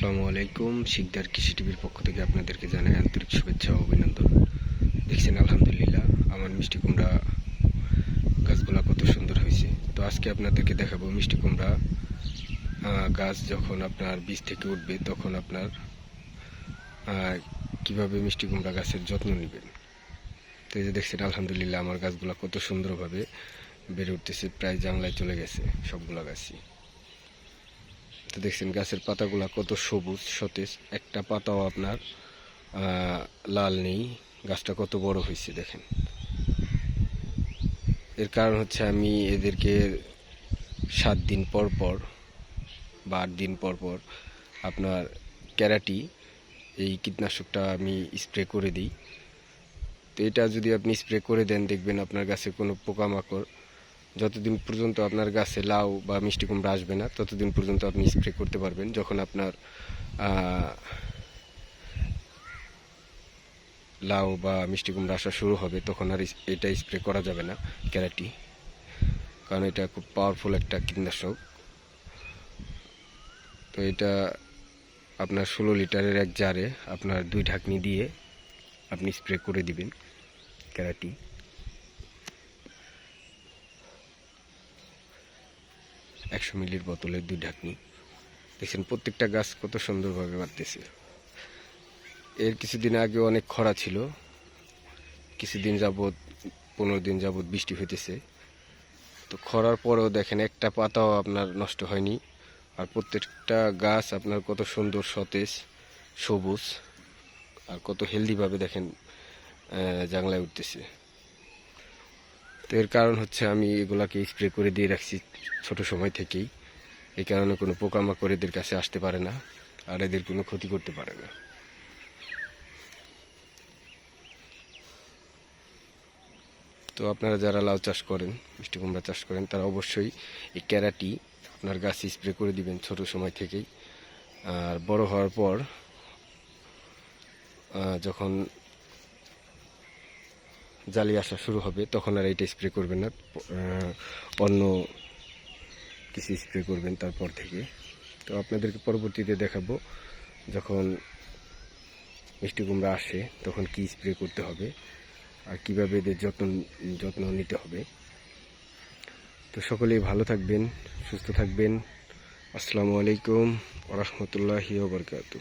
আসসালামু আলাইকুম। শিকদার কৃষি টিভির পক্ষ থেকে আপনাদেরকে জানাই আন্তরিক শুভেচ্ছা ও অভিনন্দন। দেখছেন, আলহামদুলিল্লাহ, আমার মিষ্টি কুমড়া গাছগুলা কত সুন্দর হয়েছে। তো আজকে আপনাদেরকে দেখাবো মিষ্টি কুমড়া। গাছ যখন আপনার বীজ থেকে উঠবে, তখন আপনার কীভাবে মিষ্টি কুমড়া গাছের যত্ন নেবেন। তো এই যে দেখছেন, আলহামদুলিল্লাহ, আমার গাছগুলা কত সুন্দরভাবে বেড়ে উঠতেছে, প্রায় জাংলায় চলে গেছে সবগুলা গাছই। তো দেখছেন গাছের পাতাগুলা কত সবুজ, সতেজ। একটা পাতাও আপনার লাল নেই। গাছটা কত বড় হয়েছে দেখেন। এর কারণ হচ্ছে আমি এদেরকে সাত দিন পর পর বা আট দিন পর পর আপনার ক্যারাটি, এই কীটনাশকটা আমি স্প্রে করে দিই। তো এটা যদি আপনি স্প্রে করে দেন, দেখবেন আপনার গাছে কোনো পোকামাকড় যতদিন পর্যন্ত আপনার গাছে লাউ বা মিষ্টি কুমড়া আসবে না, ততদিন পর্যন্ত আপনি স্প্রে করতে পারবেন যখন আপনার লাউ বা মিষ্টি কুমড়া আসা শুরু হবে, তখন আর এটা স্প্রে করা যাবে না, ক্যারাটি। কারণ এটা খুব পাওয়ারফুল একটা কীটনাশক। তো এটা আপনার ষোলো লিটারের এক জারে আপনার দুই ঢাকনি দিয়ে আপনি স্প্রে করে দিবেন ক্যারাটি। একশো মিলির বোতলের দুই ঢাকনি। দেখছেন, প্রত্যেকটা গাছ কত সুন্দরভাবে বাড়তেছে। এর কিছুদিন আগে অনেক খরা ছিল। কিছুদিন যাবৎ, পনেরো দিন যাবৎ বৃষ্টি হইতেছে। তো খরার পরেও দেখেন, একটা পাতাও আপনার নষ্ট হয়নি। আর প্রত্যেকটা গাছ আপনার কত সুন্দর সতেজ, সবুজ। আর কত হেলদিভাবে দেখেন জাংলায় উঠতেছে। তো এর কারণ হচ্ছে আমি এগুলাকে স্প্রে করে দিয়ে রাখছি ছোট সময় থেকেই। এই কারণে কোনো পোকামাকড় এদের কাছে আসতে পারে না, আর এদের কোনো ক্ষতি করতে পারে না। তো আপনারা যারা লাউ চাষ করেন, মিষ্টি কুমড়া চাষ করেন, তারা অবশ্যই এই ক্যারাটি আপনার গাছে স্প্রে করে দিবেন ছোট সময় থেকেই। আর বড় হওয়ার পর যখন জালি আসা শুরু হবে, তখন আর এটা স্প্রে করবেন না। অন্য কিছু স্প্রে করবেন তারপর থেকে। তো আপনাদেরকে পরবর্তীতে দেখাবো যখন মিষ্টি কুমড়া আসে, তখন কি স্প্রে করতে হবে আর কীভাবে এদের যত্ন যত্ন নিতে হবে। তো সকলেই ভালো থাকবেন, সুস্থ থাকবেন। আসসালামু আলাইকুম ওরহমতুল্লাহি ওবরকাতু